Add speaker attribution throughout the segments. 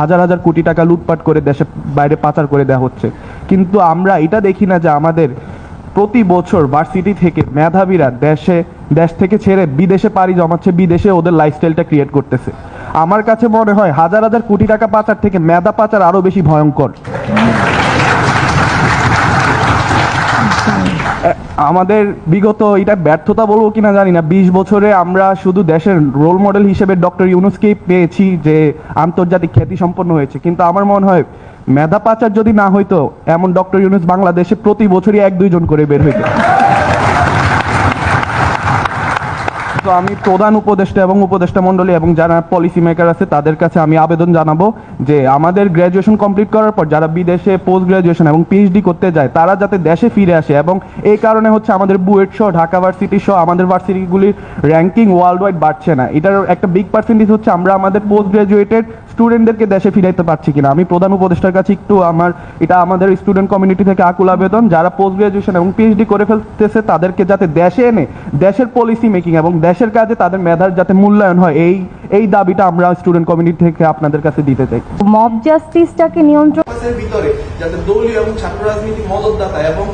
Speaker 1: হাজার হাজার কোটি টাকা লুটপাট করে দেশে বাইরে পাচার করে দেওয়া হচ্ছে। কিন্তু আমরা এটা দেখি না যে আমাদের প্রতি বছর ভার্সিটি থেকে মেধাবীরা দেশে, দেশ থেকে ছেড়ে বিদেশে পাড়ি জমাচ্ছে, বিদেশে ওদের লাইফস্টাইলটা ক্রিয়েট করতেছে। আমার কাছে মনে হয় হাজার হাজার কোটি টাকা পাচার থেকে মেধা পাচার আরও বেশি ভয়ঙ্কর। আমাদের বিগত এটা ব্যর্থতা বলব কিনা জানি না। বিশ বছরে আমরা শুধু দেশের রোল মডেল হিসেবে ডক্টর ইউনুসকেই পেয়েছি যে আন্তর্জাতিক খ্যাতি সম্পন্ন হয়েছে। কিন্তু আমার মনে হয় মেধা পাচার যদি না হইতো, এমন ডক্টর ইউনুস বাংলাদেশে প্রতি বছরই এক দুইজন করে বের হইতো। তো আমি প্রধান উপদেষ্টা এবং উপদেষ্টা মন্ডলী এবং যারা পলিসি মেকার আছে, তাদের কাছে আমি আবেদন জানাব যে আমাদের গ্র্যাজুয়েশন কমপ্লিট করার পর যারা বিদেশে পোস্ট গ্র্যাজুয়েশন এবং পিএইচডি করতে যায়, তারা যাতে দেশে ফিরে আসে এবং এই কারণে হচ্ছে আমাদের বুয়েট সহ, ঢাকা ভার্সিটি সহ আমাদের ভার্সিটিগুলির র্যাঙ্কিং ওয়ার্ল্ড ওয়াইড বাড়ছে না। এটার একটা বিগ পার্সেন্টেজ হচ্ছে আমরা আমাদের পোস্ট গ্র্যাজুয়েটেড স্টুডেন্টদেরকে দেশে ফিরাইতে পারছি কিনা? আমি প্রধান উপদেষ্টার কাছে একটু আমার এটা আমাদের স্টুডেন্ট কমিউনিটি থেকে আকুল আবেদন যারা পোস্ট গ্রাজুয়েশন এবং পিএইচডি করে ফেলতেছে তাদেরকে যাতে দেশে এনে দেশের পলিসি মেকিং এবং দেশের কাজে তাদের মেধার যাতে মূল্যায়ন হয় এই এই দাবিটা আমরা স্টুডেন্ট কমিউনিটি থেকে আপনাদের কাছে দিতে চাই।
Speaker 2: মব জাস্টিসটাকে নিয়ন্ত্রণ
Speaker 3: ভিতরে যাতে দলীয় এবং ছাত্র রাজনীতি মদতদাতা এবং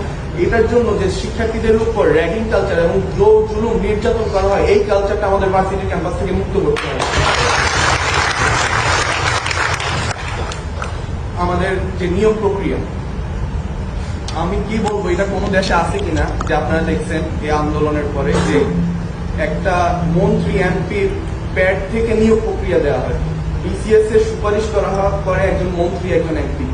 Speaker 3: এটার জন্য যে শিক্ষার্থীদের উপর র্যাগিং কালচার এবং জোর জুলুম নির্যাতন করা হয় এই কালচারটা আমাদের ভার্সিটি ক্যাম্পাস থেকে মুক্ত করতে হবে। আমাদের যে নিয়োগ প্রক্রিয়া, আমি কি বলব, এটা কোনো দেশে আছে কিনা, যে আপনারা দেখছেন এই আন্দোলনের পরে যে একটা মন্ত্রী, এমপির প্যাড থেকে নিয়োগ প্রক্রিয়া দেওয়া হয়। বিসিএস এর সুপারিশ করা হয়, করে একজন মন্ত্রী একজন এমপি।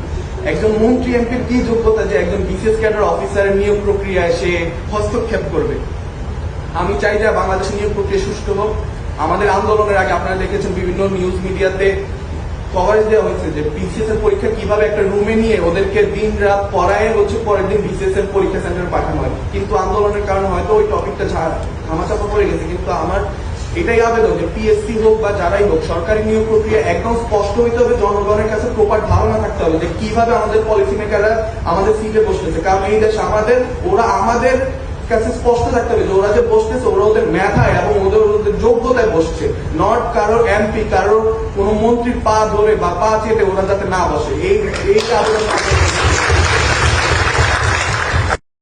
Speaker 3: একজন মন্ত্রী, এমপির কি যোগ্যতা যে একজন বিসিএস ক্যাডার অফিসারের নিয়োগ প্রক্রিয়ায় সে হস্তক্ষেপ করবে? আমি চাই যে বাংলাদেশ নিয়োগ প্রক্রিয়া সুষ্ঠু হোক। আমাদের আন্দোলনের আগে আপনারা দেখেছেন বিভিন্ন নিউজ মিডিয়াতে কভারেজ দেওয়া হয়েছে যে বিসিএস এর পরীক্ষা কীভাবে একটা রুমে নিয়ে ওদেরকে দিন রাত পড়ায় হচ্ছে পরের দিন বিসিএস এর পরীক্ষা সেন্টারে পাঠানো হয়। কিন্তু আন্দোলনের কারণে হয়তো ওই টপিকটা ধামাচাপা পড়ে গেছে। কিন্তু আমার এটাই আবেদন যে পিএসসি হোক বা যারাই হোক, সরকারি নিয়োগ প্রক্রিয়া একদম স্পষ্ট হইতে হবে, জনগণের কাছে প্রপার ধারণা থাকতে হবে যে কীভাবে আমাদের পলিসি মেকাররা আমাদের সিটে বসতেছে। কারণ এই দেশ আমাদের, ওরা আমাদের কাছে স্পষ্ট থাকতে হবে যে ওরা যে বসতেছে, ওরা ওদের মেধায় এবং ওদের ওদের যোগ্যতায় বসছে। নট কারোর এমপি কারোর কোনো মন্ত্রীর পা ধরে বা পা চেটে ওরা যাতে না বসে। এই এই আবেদন